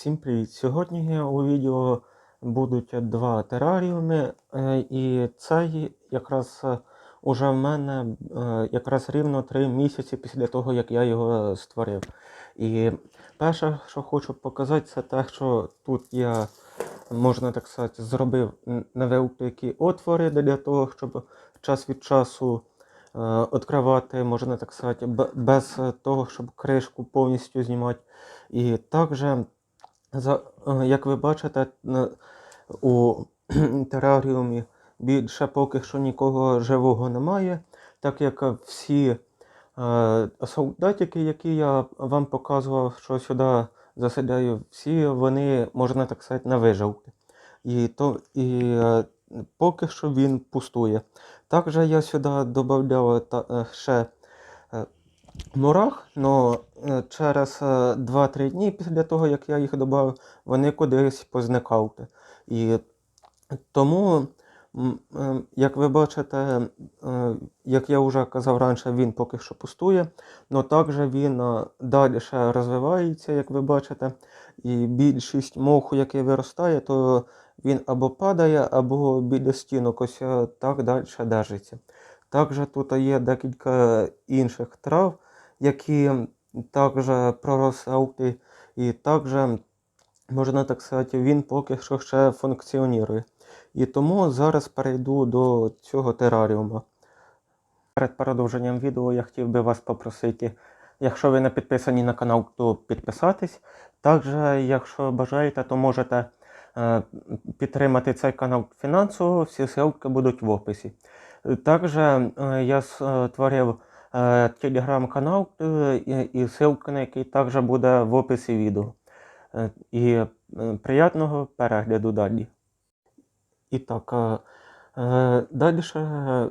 Всім привіт! Сьогодні у відео будуть два тераріуми, е, і цей якраз е, уже в мене е, якраз рівно 3 місяці після того, як я його створив. І перше, що хочу показати, це те, що тут я, можна так сказати, зробив невеликі отвори для того, щоб час від часу відкривати, можна так сказати, без того, щоб кришку повністю знімати. І також як ви бачите, у тераріумі більше поки що нікого живого немає, так як е, всі е, солдатики, які я вам показував, що сюди заселяю, всі вони, можна так сказати, на виживки. І, то, і е, поки що він пустує. Також я сюди е, ще е, мурах, але через е, 2-3 дні після того, як я їх додав, вони кудись позникали. І тому, е, як ви бачите, е, як я вже казав раніше, він поки що пустує, але також він е, далі ще розвивається, як ви бачите, і більшість моху, який виростає, то він або падає, або біля стінок ось е, так далі держиться. Також тут є декілька інших трав, які також проросли, і також, можна так сказати, він поки що ще функціонує. І тому зараз перейду до цього тераріума. Перед продовженням відео я хотів би вас попросити, якщо ви не підписані на канал, то підписатись. Також, якщо бажаєте, то можете е, підтримати цей канал фінансово, всі ссылки будуть в описі. Також е, я створив е, телеграм-канал, е, і, ссылка на який також буде в описі відео. Е, І е, приятного перегляду далі. І так, е, е, далі, е,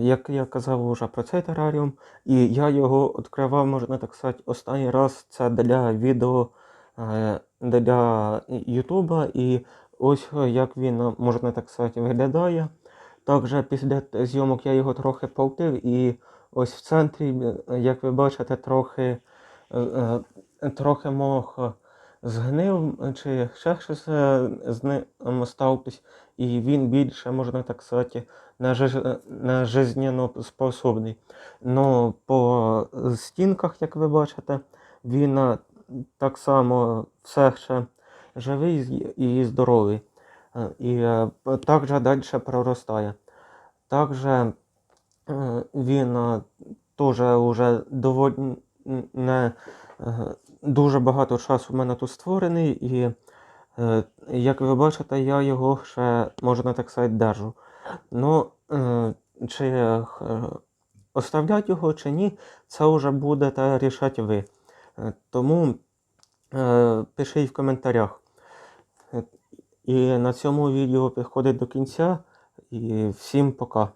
як я казав вже про цей тераріум, і я його відкривав, можна так сказати, останній раз це для відео е, для Ютуба. І ось е, як він, е, можна так сказати, виглядає. Також після зйомок я його трохи полтив, і ось в центрі, е, як ви бачите, трохи, е, е, трохи мох згнив, чи ще щось з ним сталося, і він більше, можна так сказати, не, жи- жизненно способний. Но по стінках, як ви бачите, він так само все ще живий і здоровий. І також далі проростає. Також він е, теж вже доволі не е, дуже багато часу в мене тут створений, і е, як ви бачите, я його ще, можна так сказати, держу. Ну, е, чи е, оставлять його, чи ні, це вже будете рішати ви. Е, Тому е, пишіть в коментарях. Е, І на цьому відео підходить до кінця. І всім пока.